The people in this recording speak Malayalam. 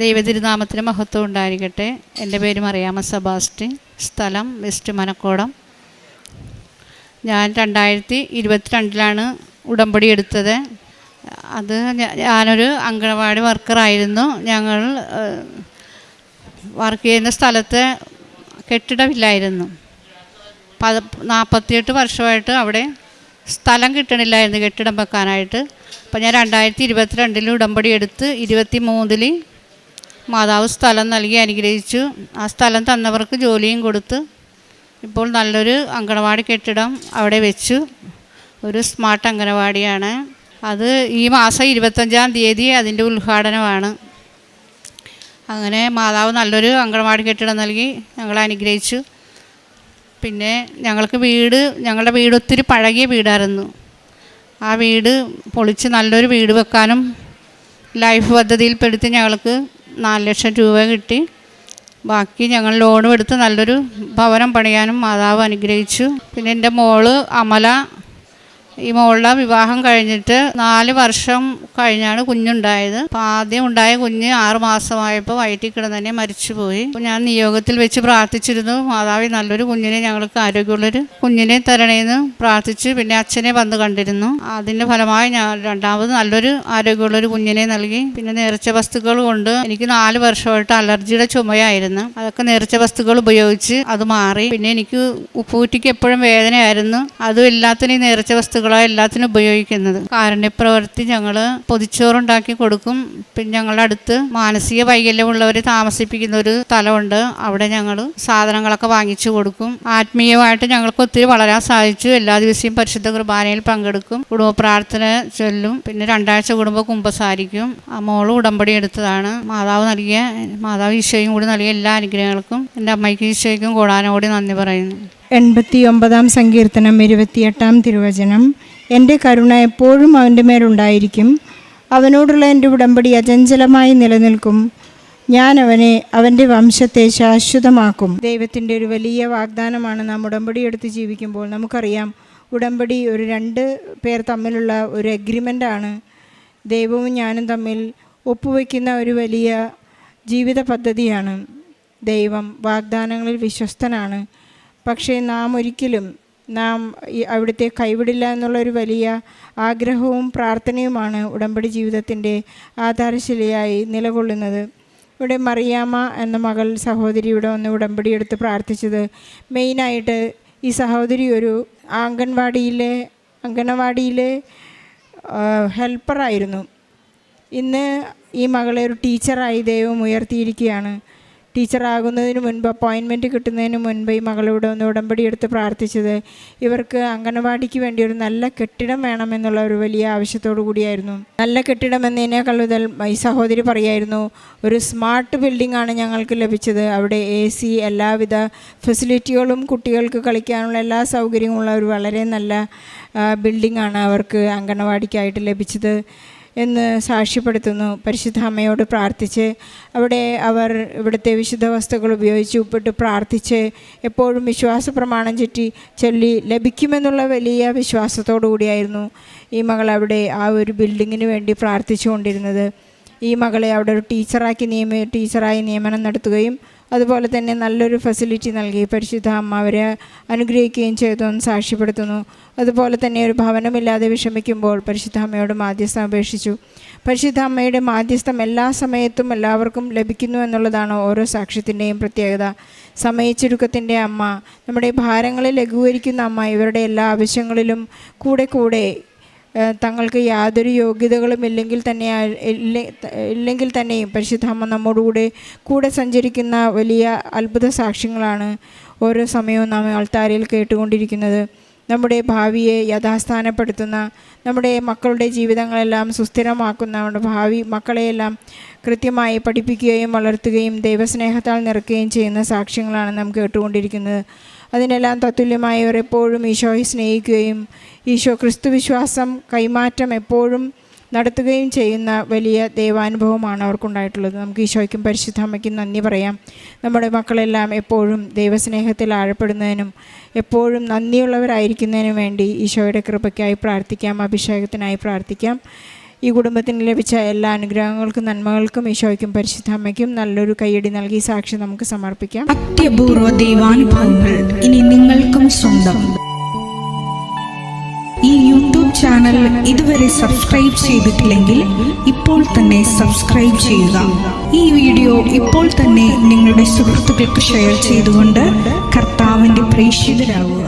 ദൈവതിരുനാമത്തിന് മഹത്വം ഉണ്ടായിരിക്കട്ടെ. എന്റെ പേര് മറിയാമ സബാസ്റ്റിൻ സ്ഥലം വെസ്റ്റ് മനക്കോടം. ഞാൻ രണ്ടായിരത്തി ഇരുപത്തിരണ്ടിലാണ് ഉടമ്പടി എടുത്തത്. അത് ഞാനൊരു അങ്കണവാടി വർക്കറായിരുന്നു. ഞങ്ങൾ വർക്ക് ചെയ്യുന്ന സ്ഥലത്ത് കെട്ടിടമില്ലായിരുന്നു. പത് നാൽപ്പത്തിയെട്ട് വർഷമായിട്ട് അവിടെ സ്ഥലം കിട്ടണില്ലായിരുന്നു കെട്ടിടം വെക്കാനായിട്ട്. അപ്പോൾ ഞാൻ രണ്ടായിരത്തി ഇരുപത്തിരണ്ടിൽ ഉടമ്പടി എടുത്ത് ഇരുപത്തി മൂന്നിൽ മാതാവ് സ്ഥലം നൽകി അനുഗ്രഹിച്ചു. ആ സ്ഥലം തന്നവർക്ക് ജോലിയും കൊടുത്ത് ഇപ്പോൾ നല്ലൊരു അങ്കണവാടി കെട്ടിടം അവിടെ വെച്ചു. ഒരു സ്മാർട്ട് അങ്കണവാടിയാണ് അത് ഈ മാസം ഇരുപത്തഞ്ചാം തീയതി അതിന്റെ ഉദ്ഘാടനമാണ്. അങ്ങനെ മാതാവ് നല്ലൊരു അങ്കണവാടി കെട്ടിടം നൽകി ഞങ്ങളെ അനുഗ്രഹിച്ചു. പിന്നെ ഞങ്ങൾക്ക് വീട് ഞങ്ങളുടെ വീട് ഒത്തിരി പഴകിയ വീടായിരുന്നു. ആ വീട് പൊളിച്ച് നല്ലൊരു വീട് വെക്കാനും ലൈഫ് പദ്ധതിയിൽപ്പെടുത്തി ഞങ്ങൾക്ക് നാല് ലക്ഷം രൂപ കിട്ടി. ബാക്കി ഞങ്ങൾ ലോണും എടുത്ത് നല്ലൊരു ഭവനം പണിയാനും മാതാവ് അനുഗ്രഹിച്ചു. പിന്നെ എന്റെ മോൾ അമല ഈ മോളുടെ വിവാഹം കഴിഞ്ഞിട്ട് നാല് വർഷം കഴിഞ്ഞാണ് കുഞ്ഞുണ്ടായത്. അപ്പം ആദ്യം ഉണ്ടായ കുഞ്ഞ് ആറു മാസമായപ്പോൾ വയറ്റിൽ കിടന്നെ മരിച്ചുപോയി. ഞാൻ നിയോഗത്തിൽ വെച്ച് പ്രാർത്ഥിച്ചിരുന്നു മാതാവി നല്ലൊരു കുഞ്ഞിനെ ഞങ്ങൾക്ക് ആരോഗ്യമുള്ളൊരു കുഞ്ഞിനെ തരണേന്ന് പ്രാർത്ഥിച്ച് പിന്നെ അച്ഛനെ വന്ന് കണ്ടിരുന്നു. അതിന്റെ ഫലമായി ഞാൻ രണ്ടാമത് നല്ലൊരു ആരോഗ്യമുള്ളൊരു കുഞ്ഞിനെ നൽകി. പിന്നെ നേർച്ച വസ്തുക്കൾ കൊണ്ട് എനിക്ക് നാല് വർഷമായിട്ട് അലർജിയുടെ ചുമയായിരുന്നു. അതൊക്കെ നേർച്ച വസ്തുക്കൾ ഉപയോഗിച്ച് അത് മാറി. പിന്നെ എനിക്ക് ഉപ്പൂറ്റിക്ക് എപ്പോഴും വേദനയായിരുന്നു. അതും ഇല്ലാത്തതിന് നേർച്ച വസ്തുക്കളാണ് എല്ലാത്തിനും ഉപയോഗിക്കുന്നത്. കാരുണ്യപ്രവൃത്തി ഞങ്ങൾ പൊതിച്ചോറുണ്ടാക്കി കൊടുക്കും. പിന്നെ ഞങ്ങളുടെ അടുത്ത് മാനസിക വൈകല്യമുള്ളവർ താമസിപ്പിക്കുന്ന ഒരു സ്ഥലമുണ്ട്. അവിടെ ഞങ്ങൾ സാധനങ്ങളൊക്കെ വാങ്ങിച്ചു കൊടുക്കും. ആത്മീയമായിട്ട് ഞങ്ങൾക്ക് ഒത്തിരി വളരാൻ സാധിച്ചു. എല്ലാ ദിവസവും പരിശുദ്ധ കുർബാനയിൽ പങ്കെടുക്കും. കുടുംബ പ്രാർത്ഥന ചൊല്ലും. പിന്നെ രണ്ടാഴ്ച കുടുംബ കുമ്പസാരിക്കും. ആ മോൾ ഉടമ്പടി എടുത്തതാണ്. മാതാവ് നൽകിയ മാതാവ് ഈശോയും കൂടി നൽകിയ എല്ലാ അനുഗ്രഹങ്ങൾക്കും എന്റെ അമ്മയ്ക്ക് ഈശോയ്ക്കും കൂടാനോടി നന്ദി പറയുന്നു. എൺപത്തി ഒമ്പതാം സങ്കീർത്തനം ഇരുപത്തിയെട്ടാം തിരുവചനം. എന്റെ കരുണ എപ്പോഴും അവന്റെ മേലുണ്ടായിരിക്കും. അവനോടുള്ള എന്റെ ഉടമ്പടി അചഞ്ചലമായി നിലനിൽക്കും. ഞാൻ അവനെ അവന്റെ വംശത്തെ ശാശ്വതമാക്കും. ദൈവത്തിന്റെ ഒരു വലിയ വാഗ്ദാനമാണ് നാം ഉടമ്പടി എടുത്ത് ജീവിക്കുമ്പോൾ. നമുക്കറിയാം ഉടമ്പടി ഒരു രണ്ട് പേർ തമ്മിലുള്ള ഒരു എഗ്രിമെന്റാണ് ദൈവവും ഞാനും തമ്മിൽ ഒപ്പുവെക്കുന്ന ഒരു വലിയ ജീവിത പദ്ധതിയാണ് ദൈവം വാഗ്ദാനങ്ങളിൽ വിശ്വസ്തനാണ്. പക്ഷേ നാം ഒരിക്കലും നാം അവിടുത്തെ കൈവിടില്ല എന്നുള്ളൊരു വലിയ ആഗ്രഹവും പ്രാർത്ഥനയുമാണ് ഉടമ്പടി ജീവിതത്തിന്റെ ആധാരശിലയായി നിലകൊള്ളുന്നത്. ഇവിടെ മറിയാമ്മ എന്ന മകൾ സഹോദരി വന്ന് ഉടമ്പടി എടുത്ത് പ്രാർത്ഥിച്ചത് മെയിനായിട്ട് ഈ സഹോദരി ഒരു അംഗൻവാടിയിലെ അംഗനവാടിയിലെ ഹെൽപ്പറായിരുന്നു. ഇന്ന് ഈ മകളെ ഒരു ടീച്ചറായി ദൈവം ഉയർത്തിയിരിക്കുകയാണ്. ടീച്ചറാകുന്നതിന് മുൻപ് അപ്പോയിൻമെന്റ് കിട്ടുന്നതിന് മുൻപ് ഈ മകളോട് ഒന്ന് ഉടമ്പടി എടുത്ത് പ്രാർത്ഥിച്ചത്. ഇവർക്ക് അംഗനവാടിക്ക് വേണ്ടി ഒരു നല്ല കെട്ടിടം വേണമെന്നുള്ള ഒരു വലിയ ആവശ്യത്തോടു കൂടിയായിരുന്നു. നല്ല കെട്ടിടം എന്നതിനേക്കാൾ മുതൽ ഈ സഹോദരി പറയായിരുന്നു ഒരു സ്മാർട്ട് ബിൽഡിംഗ് ആണ് ഞങ്ങൾക്ക് ലഭിച്ചത്. അവിടെ എ സി എല്ലാവിധ ഫെസിലിറ്റികളും കുട്ടികൾക്ക് കളിക്കാനുള്ള എല്ലാ സൗകര്യങ്ങളുള്ള ഒരു വളരെ നല്ല ബിൽഡിംഗ് ആണ് അവർക്ക് അംഗനവാടിക്കായിട്ട് ലഭിച്ചത്. എന്ന് സാക്ഷ്യപ്പെടുത്തുന്നു. പരിശുദ്ധ അമ്മയോട് പ്രാർത്ഥിച്ച് അവിടെ അവർ ഇവിടുത്തെ വിശുദ്ധ വസ്തുക്കൾ ഉപയോഗിച്ച് ഉപ്പിട്ട് പ്രാർത്ഥിച്ച് എപ്പോഴും വിശ്വാസ പ്രമാണം ചുറ്റി ചൊല്ലി ലഭിക്കുമെന്നുള്ള വലിയ വിശ്വാസത്തോടു കൂടിയായിരുന്നു ഈ മകൾ അവിടെ ആ ഒരു ബിൽഡിങ്ങിന് വേണ്ടി പ്രാർത്ഥിച്ചുകൊണ്ടിരുന്നത്. ഈ മകളെ അവിടെ ഒരു ടീച്ചറാക്കി നിയമ ടീച്ചറായി നിയമനം നടത്തുകയും അതുപോലെ തന്നെ നല്ലൊരു ഫെസിലിറ്റി നൽകി. പരിശുദ്ധ അമ്മ അവരെ അനുഗ്രഹിക്കുകയും ചെയ്തു എന്ന് സാക്ഷ്യപ്പെടുത്തുന്നു. അതുപോലെ തന്നെ ഒരു ഭവനമില്ലാതെ വിഷമിക്കുമ്പോൾ പരിശുദ്ധ അമ്മയോട് മാധ്യസ്ഥം അപേക്ഷിച്ചു. പരിശുദ്ധ അമ്മയുടെ മാധ്യസ്ഥം എല്ലാ സമയത്തും എല്ലാവർക്കും ലഭിക്കുന്നു എന്നുള്ളതാണ് ഓരോ സാക്ഷ്യത്തിന്റെയും പ്രത്യേകത. സമയച്ചുരുക്കത്തിന്റെ അമ്മ നമ്മുടെ ഭാരങ്ങളെ ലഘൂകരിക്കുന്ന അമ്മ ഇവരുടെ എല്ലാ ആവശ്യങ്ങളിലും കൂടെ കൂടെ തങ്ങൾക്ക് യാതൊരു യോഗ്യതകളും ഇല്ലെങ്കിൽ തന്നെ ഇല്ല- ഇല്ലെങ്കിൽ തന്നെയും പരിശുദ്ധാമ്മ നമ്മോടുകൂടെ കൂടെ സഞ്ചരിക്കുന്ന വലിയ അത്ഭുത സാക്ഷ്യങ്ങളാണ് ഓരോ സമയവും നാം ആൾത്താരയിൽ കേട്ടുകൊണ്ടിരിക്കുന്നത്. നമ്മുടെ ഭാവിയെ യഥാസ്ഥാനപ്പെടുത്തുന്ന നമ്മുടെ മക്കളുടെ ജീവിതങ്ങളെല്ലാം സുസ്ഥിരമാക്കുന്ന നമ്മുടെ ഭാവി മക്കളെയെല്ലാം കൃത്യമായി പഠിപ്പിക്കുകയും വളർത്തുകയും ദൈവസ്നേഹത്താൽ നിറക്കുകയും ചെയ്യുന്ന സാക്ഷ്യങ്ങളാണ് നാം കേട്ടുകൊണ്ടിരിക്കുന്നത്. അതിനെല്ലാം തത്തുല്യമായവർ എപ്പോഴും ഈശോയെ സ്നേഹിക്കുകയും ഈശോ ക്രിസ്തു വിശ്വാസം കൈമാറ്റം എപ്പോഴും നടത്തുകയും ചെയ്യുന്ന വലിയ ദൈവാനുഭവമാണ് അവർക്കുണ്ടായിട്ടുള്ളത്. നമുക്ക് ഈശോയ്ക്കും പരിശുദ്ധ അമ്മയ്ക്കും നന്ദി പറയാം. നമ്മുടെ മക്കളെല്ലാം എപ്പോഴും ദൈവസ്നേഹത്തിൽ ആഴപ്പെടുന്നതിനും എപ്പോഴും നന്ദിയുള്ളവരായിരിക്കുന്നതിനും വേണ്ടി ഈശോയുടെ കൃപയ്ക്കായി പ്രാർത്ഥിക്കാം അഭിഷേകത്തിനായി പ്രാർത്ഥിക്കാം. ഈ കുടുംബത്തിന് ലഭിച്ച എല്ലാ അനുഗ്രഹങ്ങൾക്കും നന്മകൾക്കും ഈശോയ്ക്കും പരിശുദ്ധാമ്മയ്ക്കും നല്ലൊരു കൈയടി നൽകി സാക്ഷി നമുക്ക് സമർപ്പിക്കാം. അത്യപൂർവ ദൈവാനുഭവങ്ങൾ ഇനി നിങ്ങൾക്കും സ്വന്തം. ഈ യൂട്യൂബ് ചാനൽ ഇതുവരെ സബ്സ്ക്രൈബ് ചെയ്തിട്ടില്ലെങ്കിൽ ഇപ്പോൾ തന്നെ സബ്സ്ക്രൈബ് ചെയ്യുക. ഈ വീഡിയോ ഇപ്പോൾ തന്നെ നിങ്ങളുടെ സുഹൃത്തുക്കൾക്ക് ഷെയർ ചെയ്തുകൊണ്ട് കർത്താവിന്റെ പ്രേക്ഷിതരാകുക.